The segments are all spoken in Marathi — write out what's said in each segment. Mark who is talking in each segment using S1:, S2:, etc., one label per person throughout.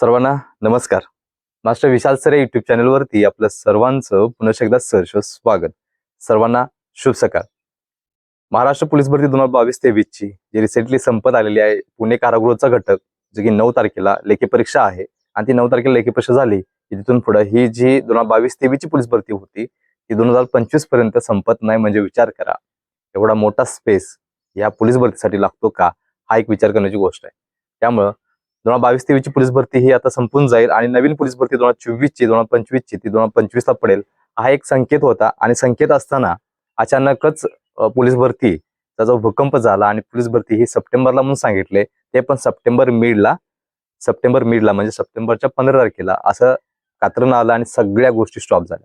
S1: सर्वांना नमस्कार. मास्टर विशाल सरे युट्यूब चॅनलवरती आपलं सर्वांचं पुन्हा एकदा सहर्ष स्वागत. सर्वांना शुभ सकाळ. महाराष्ट्र पोलीस भरती दोन हजार बावीस तेवीस ची जी रिसेंटली संपत आलेली आहे पुणे कारागृहचा घटक जे की नऊ तारखेला लेखी परीक्षा आहे. आणि ती नऊ तारखेला लेखी परीक्षा झाली की तिथून पुढे ही जी दोन हजार बावीस तेवीस ची पोलीस भरती होती ती दोन हजार पंचवीसपर्यंत संपत नाही म्हणजे विचार करा. एवढा मोठा स्पेस या पोलीस भरतीसाठी लागतो का? हा एक विचार करण्याची गोष्ट आहे. त्यामुळं दोन हजार बावीस तेवीस ची पोलीस भरती ही आता संपून जाईल आणि नवीन पोलीस भरती दोन हजार चोवीसची दोन हजार पंचवीस ची ती दोन हजार पंचवीस ला पडेल. हा एक संकेत होता आणि संकेत असताना अचानकच पोलीस भरती जो भूकंप झाला आणि पोलीस भरती ही सप्टेंबरला म्हणून सांगितले ते पण सप्टेंबर मिडला सप्टेंबर मिडला म्हणजे सप्टेंबरच्या पंधरा तारखेला असं कात्रण आलं आणि सगळ्या गोष्टी स्टॉप झाल्या.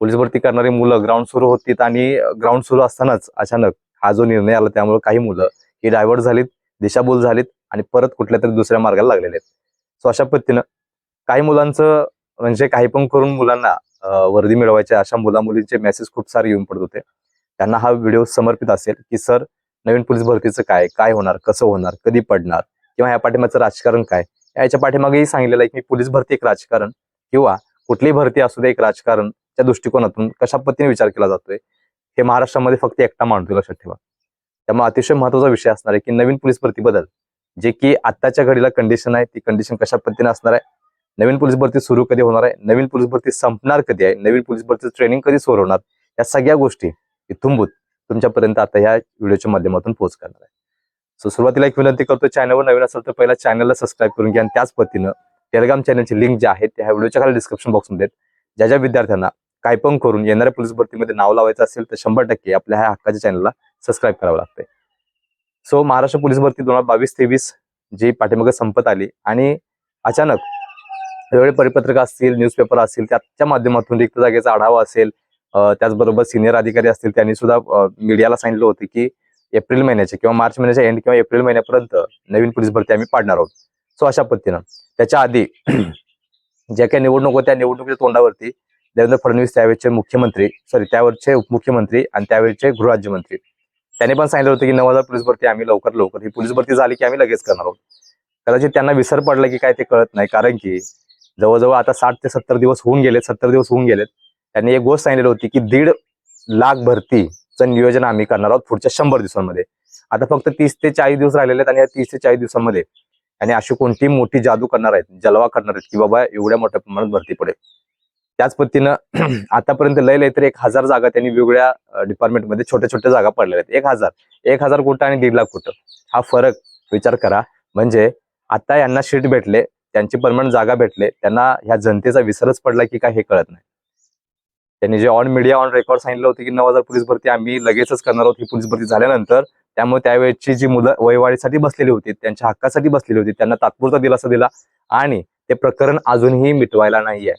S1: पोलीस भरती करणारी मुलं ग्राउंड सुरू होतीत आणि ग्राउंड सुरू असतानाच अचानक हा जो निर्णय आला त्यामुळे काही मुलं ही डायव्हर्ट झालीत. दिशाभूल झालीत आणि परत कुठल्या तरी दुसऱ्या मार्गाला लागलेले आहेत. सो अशा पद्धतीनं काही मुलांचं म्हणजे काही पण करून मुलांना वर्दी मिळवायचे अशा मुला मुलींचे मेसेज खूप सारे येऊन पडत होते. त्यांना हा व्हिडिओ समर्पित असेल की सर नवीन पोलीस भरतीचं काय? काय होणार? कसं होणार? कधी पडणार? किंवा ह्या पाठीमागचं राजकारण काय? याच्या पाठीमागेही सांगितलेलं आहे की पोलीस भरती एक राजकारण किंवा कुठलीही भरती असू दे एक राजकारण त्या दृष्टिकोनातून कशा पद्धतीने विचार केला जातोय हे महाराष्ट्रामध्ये फक्त एकटा मांडतो लक्षात ठेवा. त्यामुळे अतिशय महत्त्वाचा विषय असणार आहे की नवीन पोलीस भरती बदल. जे की आत्ताच्या घडीला कंडिशन आहे ती कंडिशन कशा पद्धतीने असणार आहे? नवीन पोलीस भरती सुरू कधी होणार आहे? नवीन पोलीस भरती संपणार कधी आहे? नवीन पोलीस भरती ट्रेनिंग कधी सुरू होणार? या सगळ्या गोष्टी इथुंबूत तुमच्यापर्यंत आता ह्या व्हिडिओच्या माध्यमातून पोहोच करणार आहे. सो सुरुवातीला एक विनंती करतो चॅनलवर नवीन असेल तर पहिला चॅनलला सबस्क्राईब करून घ्या आणि त्याच पद्धतीनं टेलिग्राम चॅनलची लिंक जी आहे त्या ह्या व्हिडिओच्या खाली डिस्क्रिप्शन बॉक्समध्ये ज्या ज्या विद्यार्थ्यांना काय पण करून येणाऱ्या पोलीस भरतीमध्ये नाव लावायचं असेल तर शंभर टक्के आपल्या ह्या हक्काच्या चॅनलला सबस्क्राईब करावं लागतंय. सो महाराष्ट्र पोलीस भरती दोन हजार बावीस तेवीस जी पाठीमागे संपत आली आणि अचानक वेगवेगळे परिपत्रक असतील न्यूजपेपर असतील त्याच्या माध्यमातून रिक्त जागेचा आढावा असेल त्याचबरोबर सिनियर अधिकारी असतील त्यांनी सुद्धा मीडियाला सांगितलं होतं की एप्रिल महिन्याच्या किंवा मार्च महिन्याच्या एंड किंवा एप्रिल महिन्यापर्यंत नवीन पोलीस भरती आम्ही पाडणार आहोत. सो अशा पद्धतीनं. त्याच्या आधी ज्या काही निवडणूक होत्या त्या निवडणुकीच्या तोंडावरती देवेंद्र फडणवीस त्यावेळेचे मुख्यमंत्री सॉरी त्यावेळचे उपमुख्यमंत्री आणि त्यावेळचे गृहराज्यमंत्री. त्यांनी पण सांगितलं होतं की नऊ हजार पोलीस भरती आम्ही लवकर लवकर. ही पोलीस भरती झाली की आम्ही लगेच करणार आहोत. कदाचित त्यांना विसर पडला की काय ते कळत नाही. कारण की जवळजवळ आता साठ ते सत्तर दिवस होऊन गेलेत सत्तर दिवस होऊन गेलेत. त्यांनी एक गोष्ट सांगितली होती की दीड लाख भरतीचं नियोजन आम्ही करणार आहोत पुढच्या शंभर दिवसांमध्ये. आता फक्त तीस ते चाळीस दिवस राहिलेले आहेत आणि या तीस ते चाळीस दिवसांमध्ये आणि अशी कोणती मोठी जादू करणार आहेत जलवा करणार आहेत की बाबा एवढ्या मोठ्या प्रमाणात भरती पडेल त्याच पद्धतीनं आतापर्यंत लय लय तर एक हजार जागा त्यांनी वेगवेगळ्या डिपार्टमेंटमध्ये छोट्या छोट्या जागा पडलेल्या आहेत. एक हजार. एक हजार कुठं आणि दीड लाख कुठं हा फरक विचार करा. म्हणजे आता यांना शीट भेटले त्यांची परमनंट जागा भेटले त्यांना ह्या जनतेचा विसरच पडला की काय हे कळत नाही. त्यांनी जे ऑन मीडिया ऑन रेकॉर्ड सांगितलं होतं की नऊ हजार पोलीस भरती आम्ही लगेचच करणार आहोत ही पोलीस भरती झाल्यानंतर त्यामुळे त्यावेळेची जी मुलं वयवाढीसाठी बसलेली होती त्यांच्या हक्कासाठी बसलेली होती त्यांना तात्पुरता दिलासा दिला आणि ते प्रकरण अजूनही मिटवायला नाहीये.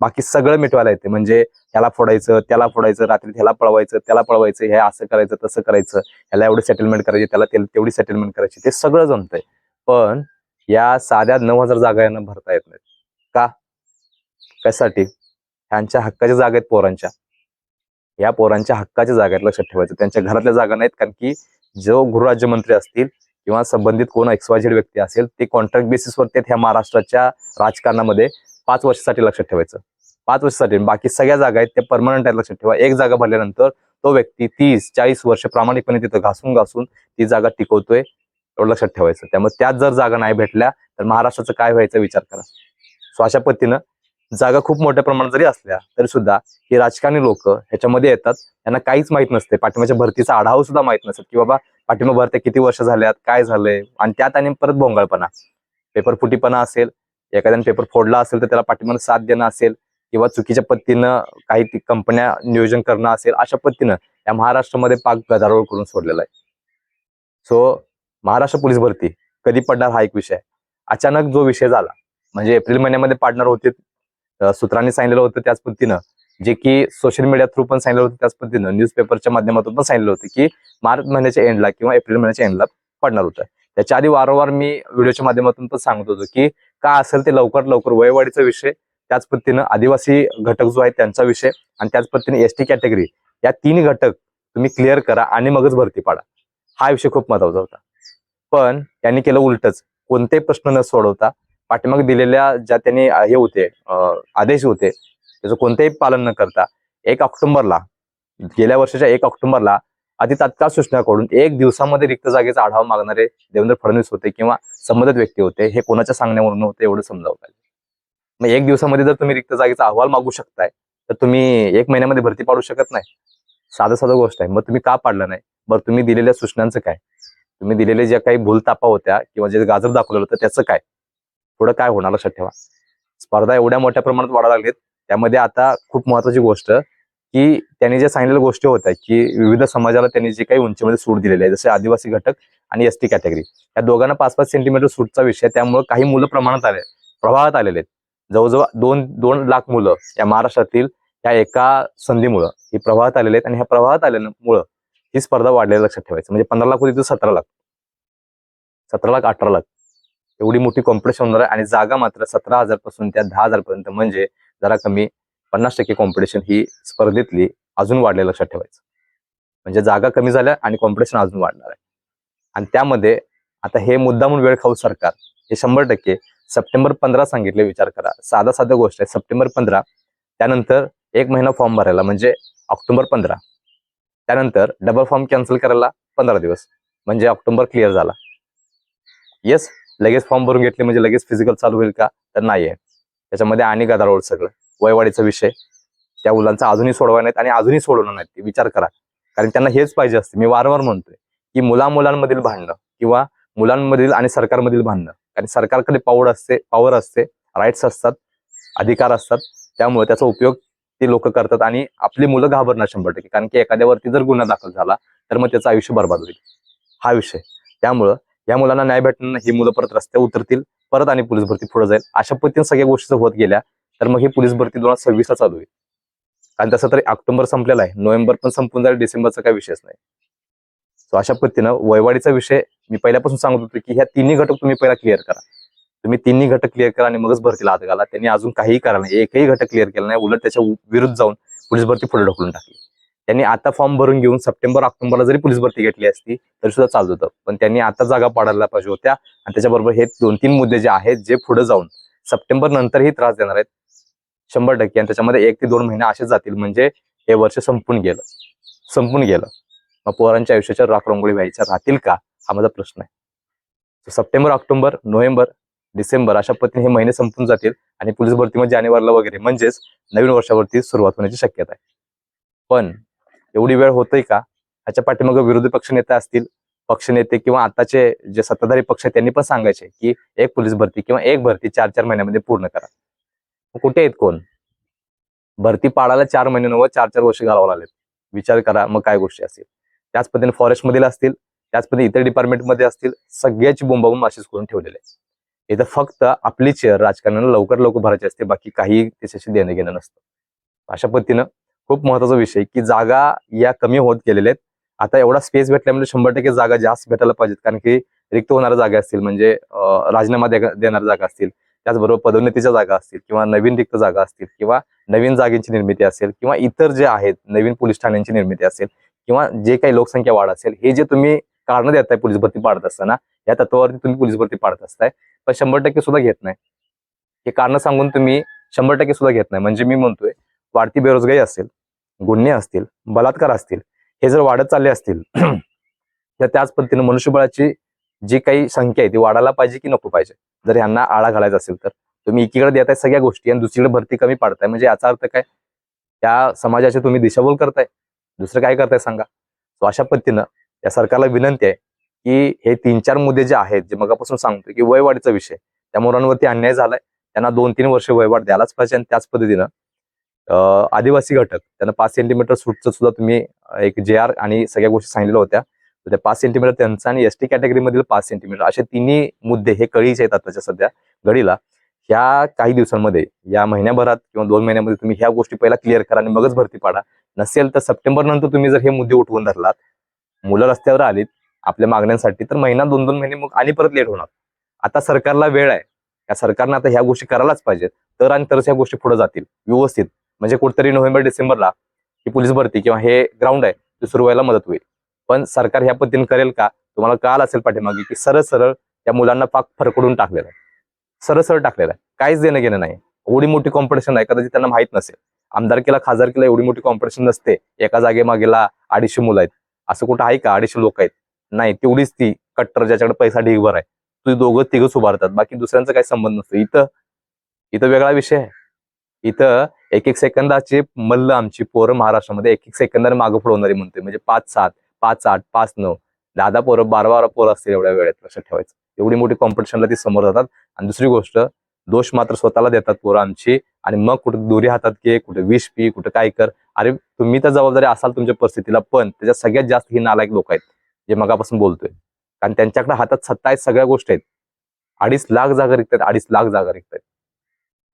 S1: बाकी सगळं मिटवायला येते. म्हणजे त्याला फोडायचं त्याला फोडायचं रात्री त्याला पळवायचं त्याला पळवायचं हे असं करायचं तसं करायचं. ह्याला एवढं सेटलमेंट करायची त्याला तेवढी सेटलमेंट करायची. ते सगळं जमतंय. पण या साध्या नऊ हजार जागा यांना भरता येत नाहीत. का? कशासाठी? ह्यांच्या हक्काच्या जागा आहेत पोरांच्या. या पोरांच्या हक्काच्या जागा आहेत लक्षात ठेवायचं. त्यांच्या घरातल्या जागा नाहीत कारण की जो गृहराज्यमंत्री असतील किंवा संबंधित कोण एक्सवायझेड व्यक्ती असेल ते कॉन्ट्रॅक्ट बेसिसवर ते ह्या महाराष्ट्राच्या राजकारणामध्ये. पाच वर्षासाठी लक्षात ठेवायचं. पाच वर्षासाठी बाकी सगळ्या जागा आहेत त्या परमनंट आहेत लक्षात ठेवा. एक जागा भरल्यानंतर तो व्यक्ती तीस चाळीस वर्ष प्रामाणिकपणे तिथं घासून घासून ती जागा टिकवतोय एवढं लक्षात ठेवायचं. त्यामुळे त्यात जर जागा नाही भेटल्या तर महाराष्ट्राचं काय व्हायचा विचार करा. सो अशा पद्धतीनं जागा खूप मोठ्या प्रमाणात जरी असल्या तरी सुद्धा ही राजकारणी लोक ह्याच्यामध्ये येतात. त्यांना काहीच माहीत नसते. पाठिंबाच्या भरतीचा आढावा सुद्धा माहीत नसत की बाबा पाठिंबा भरत्या किती वर्ष झाल्यात काय झालंय? आणि त्यात आणि परत भोंगळपणा. पेपर फुटीपणा असेल एखाद्याने पेपर फोडला असेल तर त्याला पाठिंबा साथ देणं असेल. किंवा चुकीच्या पद्धतीनं काही कंपन्या नियोजन करणं असेल अशा पद्धतीनं या महाराष्ट्रामध्ये पाक गदारोळ करून सोडलेला आहे. सो महाराष्ट्र पोलीस भरती कधी पडणार हा एक विषय अचानक जो विषय झाला म्हणजे एप्रिल महिन्यामध्ये पाडणार होते सूत्रांनी सांगितलेलं होतं त्याच पद्धतीनं जे की सोशल मीडिया थ्रू पण सांगितलं होतं त्याच पद्धतीनं न्यूजपेपरच्या माध्यमातून पण सांगितलं होतं की मार्च महिन्याच्या एंडला किंवा एप्रिल महिन्याच्या एंडला पडणार होतं. त्याच्या आधी वारंवार मी व्हिडिओच्या माध्यमातून पण सांगत होतो की का असेल ते लवकर लवकर वयवाढीचा विषय त्याच पद्धतीनं आदिवासी घटक जो आहे त्यांचा विषय आणि त्याच पद्धतीने एसटी कॅटेगरी या तीन घटक तुम्ही क्लिअर करा आणि मगच भरती पाडा. हा विषय खूप महत्त्वाचा होता. पण त्यांनी केलं उलटच. कोणतेही प्रश्न न सोडवता पाठीमाग दिलेल्या ज्या त्यांनी हे होते आदेश होते त्याचं कोणतेही पालन न करता एक ऑक्टोबरला गेल्या वर्षाच्या एक ऑक्टोबरला आधी तात्काळ सूचना करून एक दिवसामध्ये रिक्त जागेचा आढावा मागणारे देवेंद्र फडणवीस होते किंवा संबंधित व्यक्ती होते हे कोणाच्या सांगण्यावरून होते एवढं समजावं मग एक दिवसामध्ये जर तुम्ही रिक्त जागेचा अहवाल मागू शकताय तर तुम्ही एक महिन्यामध्ये भरती पाडू शकत नाही. साधं साधं गोष्ट आहे. मग तुम्ही का पाडलं नाही? बरं तुम्ही दिलेल्या सूचनांचं काय? तुम्ही दिलेले ज्या काही भूलतापा होत्या किंवा जे गाजर दाखवलेलं होतं त्याचं काय? पुढं काय होणार लक्षात ठेवा. स्पर्धा एवढ्या मोठ्या प्रमाणात वाढायला लागलेत. त्यामध्ये आता खूप महत्वाची गोष्ट की त्यांनी ज्या सांगितलेल्या गोष्टी होत्या की विविध समाजाला त्यांनी जे काही उंचीमध्ये सूट दिलेली आहे जसे आदिवासी घटक आणि एस टी कॅटेगरी. या दोघांना पाच पाच सेंटीमीटर सूटचा विषय त्यामुळे काही मुलं प्रमाणात आले प्रभावात आलेले आहेत. जवळजवळ दोन दोन लाख मुलं या महाराष्ट्रातील या एका संधीमुळं ही प्रवाहात आलेले आहेत आणि ह्या प्रवाहात आल्यामुळं ही स्पर्धा वाढलेली लक्षात ठेवायचं. म्हणजे पंधरा लाख होती तर सतरा लाख. सतरा लाख अठरा लाख. एवढी मोठी कॉम्पिटिशन होणार आहे आणि जागा मात्र सतरा हजारपासून त्या दहा हजार पर्यंत म्हणजे जरा कमी पन्नास टक्के कॉम्पिटिशन ही स्पर्धेतली अजून वाढले लक्षात ठेवायचं. म्हणजे जागा कमी झाल्या आणि कॉम्पिटिशन अजून वाढणार आहे. आणि त्यामध्ये आता हे मुद्दामून वेळ खाऊ सरकार हे शंभर टक्के सप्टेंबर पंधरा सांगितले विचार करा. साधा साध्या गोष्ट आहे सप्टेंबर पंधरा त्यानंतर एक महिना फॉर्म भरायला म्हणजे ऑक्टोबर पंधरा. त्यानंतर डबल फॉर्म कॅन्सल करायला पंधरा दिवस म्हणजे ऑक्टोबर क्लिअर झाला. येस लगेच फॉर्म भरून घेतले म्हणजे लगेच फिजिकल चालू होईल का? तर नाही आहे. त्याच्यामध्ये आणि गदारोळ सगळं. वयवाडीचा विषय. त्या मुलांचा अजूनही सोडवा नाहीत आणि अजूनही सोडवणार नाहीत ते विचार करा. कारण त्यांना हेच पाहिजे असते. मी वारंवार म्हणतोय की मुला मुलांमधील भांडणं किंवा मुलांमधील आणि सरकारमधील भांडणं कारण सरकारकडे पावर असते पॉवर असते राईट्स असतात अधिकार असतात त्यामुळे त्याचा उपयोग ते लोक करतात आणि आपली मुलं घाबरणार शंभर टक्के. कारण की एखाद्यावरती जर गुन्हा दाखल झाला तर मग त्याचं आयुष्य बर्बाद होईल. हा विषय. त्यामुळं या मुलांना न्याय भेटणार ही मुलं परत रस्त्यावर उतरतील परत आणि पोलीस भरती पुढे जाईल. अशा पद्धतीने सगळ्या गोष्टी होत गेल्या तर मग ही पोलीस भरती दोन हजार सव्वीसला चालू होईल. कारण तसं तरी ऑक्टोबर संपलेला आहे. नोव्हेंबर पण संपून जाईल डिसेंबरचा काही विषयच नाही. सो अशा पद्धतीनं वयवाडीचा विषय मी पहिल्यापासून सांगत होतो की ह्या तिन्ही घटक तुम्ही पहिला क्लिअर करा. तुम्ही तिन्ही घटक क्लिअर करा आणि मगच भरतीला हात घाला. त्यांनी अजून काहीही करा नाही. एकही घटक क्लिअर केला नाही. उलट त्याच्या विरुद्ध जाऊन पोलीस भरती पुढे ढकलून टाकली. त्यांनी आता फॉर्म भरून घेऊन सप्टेंबर ऑक्टोबरला जरी पोलीस भरती घेतली असती तरी सुद्धा चालत होतं. पण त्यांनी आता जागा पाडायला पाहिजे होत्या. आणि त्याच्याबरोबर हे दोन तीन मुद्दे जे आहेत जे पुढे जाऊन सप्टेंबर नंतरही त्रास देणार आहेत शंभर टक्के. आणि त्याच्यामध्ये एक ते दोन महिने असेच जातील. म्हणजे हे वर्ष संपून गेलं. संपून गेलं. पोरांच्या आयुष्याच्या राखरंगोळी व्हायच्या राहतील का? हा माझा प्रश्न आहे. सप्टेंबर ऑक्टोबर नोव्हेंबर डिसेंबर अशा पद्धतीने हे महिने संपून जातील आणि पोलीस भरतीमध्ये जानेवारीला वगैरे म्हणजेच नवीन वर्षावरती सुरुवात होण्याची शक्यता आहे. पण एवढी वेळ होतोय का? ह्याच्या पाठीमागे विरोधी पक्षनेते असतील. पक्षनेते किंवा आताचे जे सत्ताधारी पक्ष आहेत त्यांनी पण सांगायचे की एक पोलीस भरती किंवा एक भरती चार चार महिन्यामध्ये पूर्ण करा. कुठे आहेत कोण? भरती पाडायला चार महिने व चार चार वर्ष घालावं लागले विचार करा मग काय गोष्टी असतील त्याच पद्धतीने फॉरेस्ट मधील असतील त्याच पद्धतीने इतर डिपार्टमेंटमध्ये असतील सगळ्याची बोंबाबोंब अशीच करून ठेवलेले आहे इथं फक्त आपली चेअर राजकारणाला लवकर लवकर भरायची असते बाकी काही त्याच्याशी देणं घेणं नसतं. अशा पद्धतीनं खूप महत्त्वाचा विषय की जागा या कमी होत गेलेल्या आहेत. आता एवढा स्पेस भेटल्यामुळे शंभर टक्के जागा जास्त भेटायला पाहिजेत कारण की रिक्त होणाऱ्या जागा असतील म्हणजे राजीनामा देणाऱ्या जागा असतील त्याचबरोबर पदोन्नतीच्या जागा असतील किंवा नवीन रिक्त जागा असतील किंवा नवीन जागेंची निर्मिती असेल किंवा इतर जे आहेत नवीन पोलीस ठाण्यांची निर्मिती असेल किंवा जे काही लोकसंख्या वाढ असेल हे जे तुम्ही कारण देताय पोलीस भरती पाडत असताना या तत्वावरती तुम्ही पोलीस भरती पाडत असताय. पण शंभर टक्के सुद्धा घेत नाही. हे कारण सांगून तुम्ही शंभर टक्के सुद्धा घेत नाही. म्हणजे मी म्हणतोय वाढती बेरोजगारी असेल गुन्हे असतील बलात्कार असतील हे जर वाढत चालले असतील तर त्याच पद्धतीने मनुष्यबळाची जी काही संख्या आहे ती वाढायला पाहिजे की नको पाहिजे? जर यांना आळा घालायचा असेल तर. तुम्ही एकीकडे देताय सगळ्या गोष्टी आणि दुसरीकडे भरती कमी पाडताय. म्हणजे याचा अर्थ काय? त्या समाजाची तुम्ही दिशाभूल करताय. दुसरं काय करताय सांगा? सो अशा पद्धतीनं या सरकारला विनंती आहे की हे तीन चार मुद्दे जे आहेत जे मगापासून सांगतोय की वयवाढीचा विषय त्या मुलांवरती अन्याय झालाय त्यांना दोन तीन वर्ष वयवाढ द्यायलाच पाहिजे आणि त्याच पद्धतीनं आदिवासी घटक त्यांना पाच सेंटीमीटर सूटचं सुद्धा तुम्ही एक जे आर आणि सगळ्या गोष्टी सांगितल्या होत्या. तर त्या पाच सेंटीमीटर त्यांचं आणि एस टी कॅटेगरीमधील पाच सेंटीमीटर असे तिन्ही मुद्दे हे कळीचे आहेत आताच्या सध्या घडीला. ह्या काही दिवसांमध्ये या महिन्याभरात किंवा दोन महिन्यामध्ये तुम्ही ह्या गोष्टी पहिला क्लिअर करा आणि मगच भरती पाडा. नसेल तर सप्टेंबर नंतर तुम्ही जर हे मुद्दे उठवून धरलात मुलं रस्त्यावर आलीत आपल्या मागण्यांसाठी तर महिना दोन दोन महिने मग आणि परत लेट होणार. आता सरकारला वेळ आहे. या सरकारनं आता ह्या गोष्टी करायलाच पाहिजेत तर आणि तरच ह्या गोष्टी पुढे जातील. व्यवस्थित. म्हणजे कुठतरी नोव्हेंबर डिसेंबरला ही पोलीस भरती किंवा हे ग्राउंड आहे ते सुरू व्हायला मदत होईल. पण सरकार ह्या पद्धतीने करेल का? तुम्हाला काल असेल पाठीमागे की सरळ सरळ त्या मुलांना पाक फरकडून टाकलेला आहे. सरळ सरळ टाकलेला आहे. काहीच देणं घेणं नाही. एवढी मोठी कॉम्पिटिशन आहे कदाचित त्यांना माहीत नसेल. आमदारकीला खासदारकीला एवढी मोठी कॉम्पिटिशन नसते. एका जागेमागेला अडीचशे मुलं आहेत. असं कुठं आहे का? अडीचशे लोक आहेत. नाही तेवढीच ती कट्टर ज्याच्याकडे पैसा ढीगभर आहे. तुझी दोघं तिघच उभारतात बाकी दुसऱ्यांचा काही संबंध नसतो. इथं इथं वेगळा विषय आहे. इथं एक एक सेकंदाचे मल्ल आमची पोरं महाराष्ट्रामध्ये एक एक सेकंदाने मागं फुडवणारी म्हणते म्हणजे पाच सात पाच आठ पाच नऊ. दहा पोरं बारा बारा पोरं असतील एवढ्या वेळेत लक्षात ठेवायचं. एवढी मोठी कॉम्पिटिशनला ती समोर जातात. आणि दुसरी गोष्ट दोष मात्र स्वतःला देतात पोरं आमची आणि मग कुठे दोरी हातात घे कुठे विष पी कुठे काय कर. अरे तुम्ही तर जबाबदारी असाल तुमच्या परिस्थितीला पण त्याच्यात सगळ्यात जास्त ही नालायक लोक आहेत जे मगापासून बोलतोय. कारण त्यांच्याकडे हातात सत्ता आहेत सगळ्या गोष्टी आहेत. अडीच लाख जागा रिकतात अडीच लाख जागा रिकतात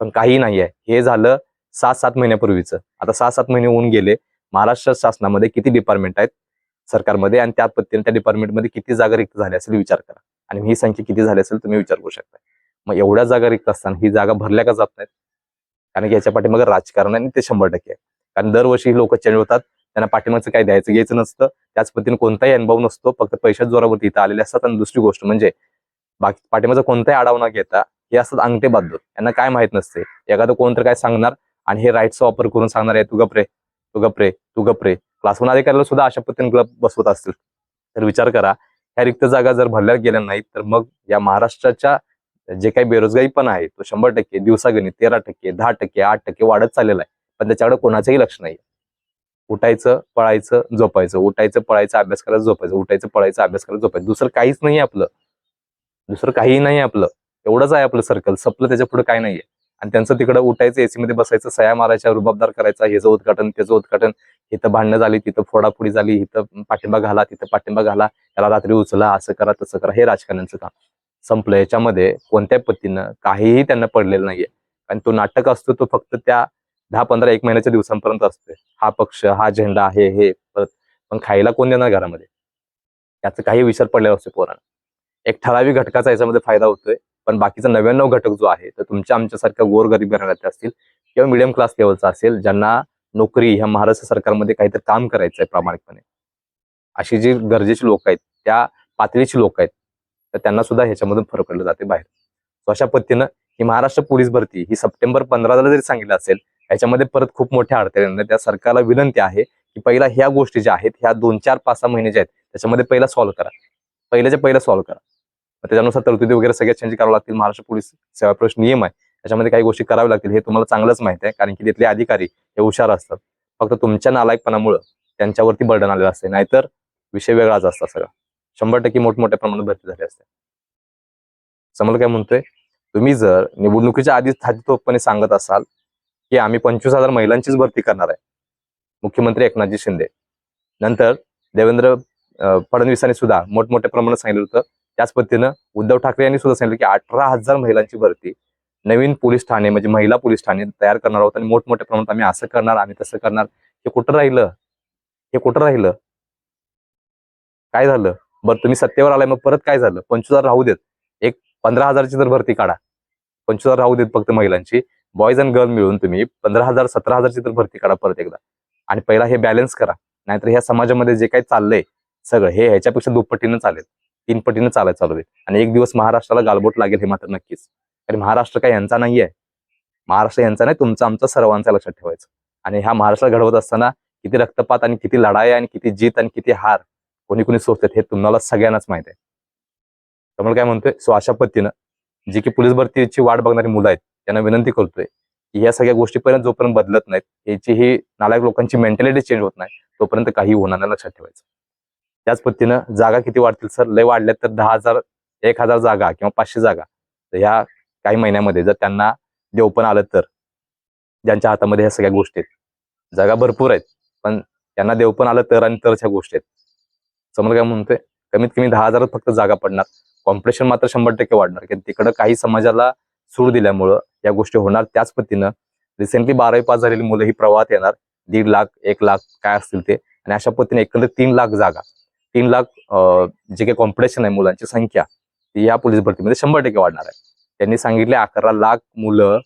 S1: पण काही नाही आहे. हे झालं सात सात महिन्यापूर्वीचं. आता सहा सात महिने होऊन गेले. महाराष्ट्र शासनामध्ये किती डिपार्टमेंट आहेत? सरकारमध्ये आणि त्या पद्धतीने त्या डिपार्टमेंटमध्ये किती जागा रिक्त झाल्या असेल विचार करा. आणि ही संख्या किती झाली असेल तुम्ही विचार करू शकता. मग एवढ्या जागा रिक्त असताना ही जागा भरल्या का जात नाहीत? कारण की याच्या पाठीमागे राजकारण आहे आणि ते शंभर टक्के आहे. कारण दरवर्षी लोक चेंज होतात त्यांना पाठीमागचं काही द्यायचं घ्यायचं नसतं त्याच पद्धतीने कोणताही अनुभव नसतो फक्त पैशाच्या जोरावरती इथं आलेले असतात. आणि दुसरी गोष्ट म्हणजे बाकी पाठीमागचा कोणताही आढावा न घेता हे असतात अंगठे बांधून. यांना काय माहीत नसते. एखादं कोणतरी काय सांगणार आणि हे राईटचा वापर करून सांगणार आहे तू गप्रे तू गप्रे तू गप्रे क्लासवन अधिकाऱ्याला सुद्धा अशा पद्धतीने ग्लब बसवत असतील. तर विचार करा ह्या रिक्त जागा जर भरल्या गेल्या नाहीत तर मग या महाराष्ट्राच्या जे काही बेरोजगारी पण आहे तो शंभर टक्के दिवसागणिक तेरा टक्के दहा टक्के आठ टक्के वाढत चाललेला आहे. पण त्याच्याकडे कोणाचंही लक्ष नाही उठायचं पळायचं झोपायचं. उठायचं पळायचं अभ्यास करायचं झोपायचं. उठायचं पळायचं अभ्यास करायचं झोपायचं. दुसरं काहीच नाही आपलं. दुसरं काहीही नाही आपलं. एवढंच आहे आपलं सर्कल. सपलं त्याच्या पुढे काय नाहीये. आणि त्यांचं तिकडं उठायचं एसी मध्ये बसायचं सया मारायच्या रुबाबदार करायचा ह्याचं उद्घाटन त्याचं उद्घाटन. इथं भांडणं झाली तिथं फोडाफोडी झाली इथं पाठिंबा घाला तिथं पाठिंबा घाला. त्याला रात्री उचला असं करा तसं करा. हे राजकारण्यांचं काम. संपलं. याच्यामध्ये कोणत्या पद्धतीनं काहीही त्यांना पडलेलं नाहीये. आणि तो नाटक असतो तो फक्त त्या दहा पंधरा एक महिन्याच्या दिवसांपर्यंत असतोय. हा पक्ष हा झेंडा हे हे परत. पण खायला कोण देणार घरामध्ये? याचा काही विचार पडलेला असतो पोरांना. एक ठराविक घटकाचा याच्यामध्ये फायदा होतोय. पण बाकीचा नव्याण्णव घटक जो आहे तर तुमच्या आमच्यासारख्या गोरगरीब घराण्याचे असतील किंवा मिडियम क्लास लेवलचा असेल ज्यांना नोकरी ह्या महाराष्ट्र सरकारमध्ये काहीतरी काम करायचं आहे प्रामाणिकपणे. अशी जी गरजेची लोक आहेत त्या पातळीची लोक आहेत तर त्यांना सुद्धा ह्याच्यामधून फरक पडलं जाते बाहेर. सो अशा पद्धतीनं ही महाराष्ट्र पोलीस भरती ही सप्टेंबर पंधराला जरी सांगितलं असेल याच्यामध्ये परत खूप मोठ्या अडथळे येणार. त्या सरकारला विनंती आहे की पहिला ह्या गोष्टी ज्या आहेत ह्या दोन चार पाच सहा महिने ज्या आहेत त्याच्यामध्ये पहिला सॉल्व्ह करा. पहिल्याच्या पहिला सॉल्व्ह करा. त्याच्यानुसार तरतुदी वगैरे सगळ्या चेंज करावं लागतील. महाराष्ट्र पोलीस सेवा प्रवेश नियम आहे. त्याच्यामध्ये काही गोष्टी कराव्या लागतील. हे तुम्हाला चांगलंच माहीत आहे. कारण की तिथले अधिकारी हे हुशार असतात. फक्त तुमच्या नालायकपणामुळं त्यांच्यावरती बर्डन आलेलं असते नाहीतर विषय वेगळाच असता सगळा. शंभर टक्के मोठमोठ्या प्रमाणात भरती झाली असते. समोर काय म्हणतोय? तुम्ही जर निवडणुकीच्या आधीच थाजीतोपणे सांगत असाल की आम्ही पंचवीस हजार महिलांचीच भरती करणार आहे. मुख्यमंत्री एकनाथजी शिंदे. नंतर देवेंद्र फडणवीसांनी सुद्धा मोठमोठ्या प्रमाणात सांगितलं होतं. त्याच पद्धतीनं उद्धव ठाकरे यांनी सुद्धा सांगितलं की अठरा हजार महिलांची भरती नवीन पोलीस ठाणे म्हणजे महिला पोलीस ठाणे तयार करणार आहोत आणि मोठमोठ्या प्रमाणात आम्ही असं करणार आम्ही तसं करणार. हे कुठं राहिलं? हे कुठं राहिलं? काय झालं? बरं तुम्ही सत्तेवर आलाय मग परत काय झालं? पंचवीस राहू देत. एक पंधरा हजारची तर भरती काढा. पंचवीस राहू देत फक्त महिलांची. बॉयज अँड गर्ल मिळून तुम्ही पंधरा हजार सतरा हजारची तर भरती काढा परत एकदा. आणि पहिला हे बॅलन्स करा. नाहीतर ह्या समाजामध्ये जे काही चाललंय सगळं हे ह्याच्यापेक्षा दुप्पटीनं चालेल. तीन पटीनं चालायला चालू दे आणि एक दिवस महाराष्ट्राला गालबोट लागेल हे मात्र नक्कीच. कारण महाराष्ट्र काय यांचा नाहीये. महाराष्ट्र यांचा नाही तुमचा आमचा सर्वांचा लक्षात ठेवायचं. आणि ह्या महाराष्ट्र घडवत असताना किती रक्तपात आणि किती लढाई आणि किती जीत आणि किती हार. कोणी कोणी सोचतात हे तुम्हाला सगळ्यांनाच माहीत आहे. त्यामुळे काय म्हणतोय सो अशा पद्धतीनं जी की पोलीस भरतीची वाट बघणारी मुलं आहेत त्यांना विनंती करतोय की ह्या सगळ्या गोष्टीपर्यंत जोपर्यंत बदलत नाहीत याची ही नालायक लोकांची मेंटॅलिटी चेंज होत नाही तोपर्यंत काही होणार नाही लक्षात ठेवायचं. त्याच पद्धतीनं जागा किती वाढतील सर? लय वाढल्यात तर दहा हजार एक हजार जागा किंवा पाचशे जागा. तर ह्या काही महिन्यामध्ये जर त्यांना देवपण आलं तर ज्यांच्या हातामध्ये ह्या सगळ्या गोष्टी आहेत. जागा भरपूर आहेत पण त्यांना देवपण आलं तर आणि तरच ह्या गोष्टी आहेत. समोर काय म्हणतोय कमीत कमी दहा हजारात फक्त जागा पडणार. कॉम्पिटिशन मात्र शंभर टक्के वाढणार. की तिकडं काही समाजाला सूड दिल्यामुळं या गोष्टी होणार त्याच पद्धतीनं. रिसेंटली बारावी पास झालेली मुलं ही प्रवाहात येणार. दीड लाख एक लाख काय असतील ते. आणि अशा पद्धतीने एकंदर तीन लाख जागा. तीन लाख जे काही कॉम्पिटिशन आहे मुलांची संख्या ती या पोलीस भरतीमध्ये शंभर टक्के वाढणार आहे. त्यांनी सांगितले अकरा लाख मुलं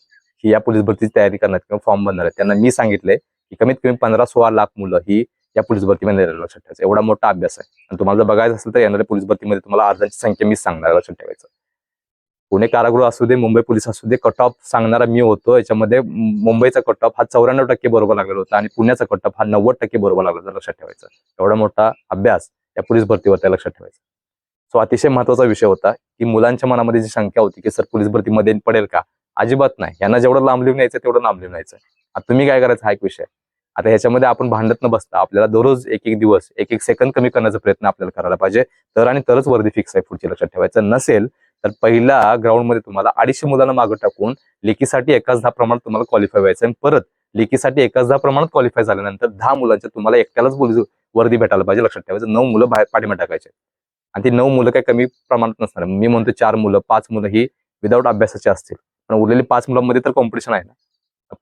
S1: ही या पोलीस भरतीची तयारी करणार किंवा फॉर्म भरणार आहेत. त्यांना मी सांगितले की कमीत कमी पंधरा सोळा लाख मुलं ही या पोलीस भरतीमध्ये लक्षात ठेवायचं. एवढा मोठा अभ्यास आहे. आणि तुम्हाला जर बघायचं असेल तर येणाऱ्या पोलीस भरतीमध्ये तुम्हाला अर्जांची संख्या मी सांगणार लक्षात ठेवायचं. पुणे कारागृह असू दे मुंबई पोलीस असू दे कट ऑफ सांगणारा मी होतो. याच्यामध्ये मुंबईचा कट ऑफ हा चौऱ्याण्णव टक्के बरोबर लागलेला होता आणि पुण्याचा कट ऑफ हा नव्वद टक्के बरोबर लागला होता लक्षात ठेवायचा. एवढा मोठा अभ्यास या पोलीस भरतीवर लक्षात ठेवायचा. सो अतिशय महत्त्वाचा विषय होता की मुलांच्या मनामध्ये जी शंका होती की सर पोलीस भरतीमध्ये पडेल का? अजिबात नाही. यांना जेवढं लांब लिहून यायचं तेवढं लांब लिहून यायचं. आता तुम्ही काय करायचं? हा एक विषय आता ह्याच्यामध्ये आपण भांडत न बसता आपल्याला दररोज एक एक दिवस एक एक सेकंद कमी करण्याचा प्रयत्न आपल्याला करायला पाहिजे. तर आणि तरच वर्दी फिक्स आहे पुढची लक्षात ठेवायचं नसेल तर पहिला ग्राउंडमध्ये तुम्हाला अडीचशे मुलांना मागं टाकून लेकीसाठी एकाच दहा प्रमाणात तुम्हाला क्वालिफाय व्हायचं आणि परत लेकीसाठी एकाच दहा प्रमाणात क्वालिफाय झाल्यानंतर दहा मुलांच्या तुम्हाला एकट्यालाच पोलीस वर्दी भेटायला पाहिजे. लक्षात ठेवायचं नऊ मुलं बाहेर पाठिंबा टाकायचे आणि ती नऊ मुलं काही कमी प्रमाणात नसणार. मी म्हणतो चार मुलं पाच मुलं ही विदाऊट अभ्यासाची असतील. पण उरलेली पाच मुलांमध्ये तर कॉम्पिटिशन आहे ना.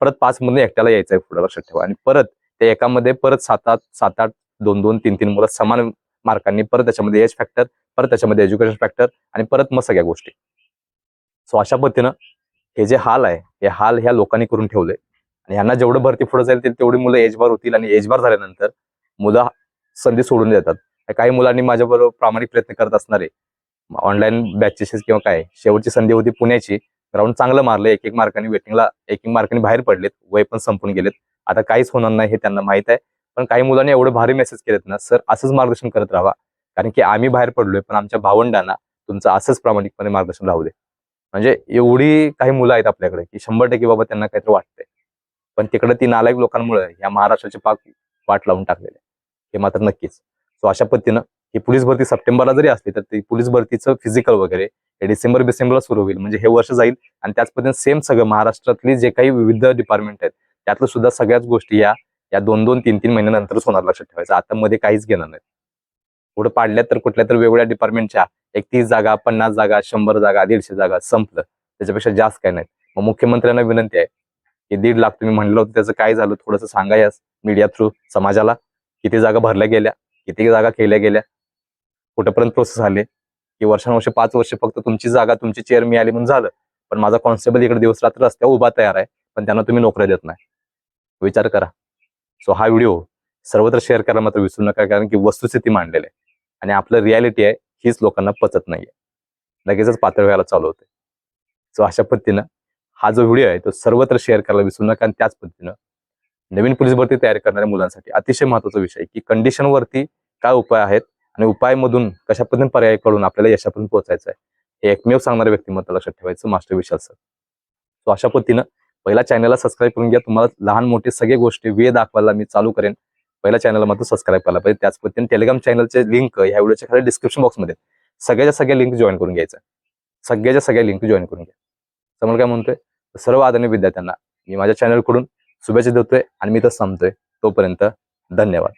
S1: परत पाच मुलं एकट्याला यायचं आहे पुढे लक्षात ठेवा. आणि परत त्या एकामध्ये परत सात आठ सात आठ दोन दोन तीन तीन मुलं समान मार्कांनी परत त्याच्यामध्ये एज फॅक्टर परत त्याच्यामध्ये एज्युकेशन फॅक्टर आणि परत मग सगळ्या गोष्टी. सो अशा पद्धतीनं हे जे हाल आहे हे हाल ह्या लोकांनी करून ठेवले आणि ह्यांना जेवढं भरती पुढे जाईल तेवढी मुलं एजबार होतील आणि एजबार झाल्यानंतर मुलं संधी सोडून देतात. काही मुलांनी माझ्याबरोबर प्रामाणिक प्रयत्न करत असणारे ऑनलाईन बॅचेस किंवा काय शेवटची संधी होती पुण्याची. राऊंड चांगलं मारलं एक एक मार्काने वेटिंगला एक एक मार्काने बाहेर पडलेत वय पण संपून गेलेत. आता काहीच होणार नाही हे त्यांना माहीत आहे. पण काही मुलांनी एवढे भारी मेसेज केलेत ना सर असंच मार्गदर्शन करत राहा. कारण की आम्ही बाहेर पडलोय पण आमच्या भावंडांना तुमचं असंच प्रामाणिकपणे मार्गदर्शन राहू दे. म्हणजे एवढी काही मुलं आहेत आपल्याकडे की शंभर टक्के बाबा त्यांना काहीतरी वाटतंय. पण तिकडे ती नालायक लोकांमुळे या महाराष्ट्राची पाक वाट लावून टाकलेले हे मात्र नक्कीच. सो अशा पद्धतीनं ही पोलीस भरती सप्टेंबरला जरी असली तर ती पोलीस भरतीचं फिजिकल वगैरे हे डिसेंबर डिसेंबरला सुरू होईल. म्हणजे हे वर्ष जाईल आणि त्याच पद्धतीने सेम सगळं महाराष्ट्रातली जे काही विविध डिपार्टमेंट आहेत त्यातलं सुद्धा सगळ्याच गोष्टी या या दोन दोन तीन तीन महिन्यानंतरच होणार लक्षात ठेवायचं. आता मध्ये काहीच घेणार नाही पुढे पाडल्यात तर कुठल्या तर वेगवेगळ्या डिपार्टमेंटच्या एक तीस जागा पन्नास जागा शंभर जागा दीडशे जागा संपलं. त्याच्यापेक्षा जास्त काय नाही मग मुख्यमंत्र्यांना विनंती आहे की दीड लाख तुम्ही म्हणलं होतं त्याचं काय झालं थोडंसं सांगा या मीडिया थ्रू समाजाला. किती जागा भरल्या गेल्या किती जागा केल्या गेल्या कुठेपर्यंत प्रोसेस आले? की वर्षानुवर्ष पाच वर्ष फक्त तुमची जागा तुमची चेअर मिळाली म्हणून झालं. पण माझा कॉन्स्टेबल इकडे दिवस रात्र रस्त्यावर उभा तयार आहे पण त्यांना तुम्ही नोकऱ्या देत नाही. विचार करा. सो हा व्हिडिओ सर्वत्र शेअर करायला मात्र विसरू नका कारण की वस्तुस्थिती मांडलेली आहे. आणि आपलं रियालिटी आहे हीच लोकांना पचत नाहीये. लगेचच पातळ व्हायला चालू होते. सो अशा पद्धतीनं हा जो व्हिडिओ आहे तो सर्वत्र शेअर करायला विसरू नका आणि त्याच पद्धतीनं नवीन पोलीस भरती तयार करणाऱ्या मुलांसाठी अतिशय महत्त्वाचा विषय की कंडिशनवरती काय उपाय आहेत आणि उपायमधून कशा पद्धतीने पर्याय करून आपल्याला यशापर्यंत पोहोचायचं आहे हे एकमेव सांगणारे व्यक्तिमत्व लक्षात ठेवायचं मास्टर विशाल सर सो अशा पद्धतीनं पहिला चॅनलला सबस्क्राईब करून घ्या. तुम्हाला लहान मोठे सगळे गोष्टी वे दाखवायला मी चालू करेन. पहिल्या चॅनलला मात्र सबस्क्राईब करायला पाहिजे. त्याच पद्धतीने टेलिग्राम चॅनलचे लिंक ह्या व्हिडिओच्या खाली डिस्क्रिप्शन बॉक्समध्ये सगळ्याच्या सगळ्या लिंक जॉईन करून घ्यायचं सगळ्याच्या सगळ्या लिंक जॉईन करून घ्या. समोर काय म्हणतोय सर्व आदरणीय विद्यार्थ्यांना मी माझ्या चॅनलकडून शुभेच्छा देतोय आणि मी तर संपतोय. तोपर्यंत धन्यवाद.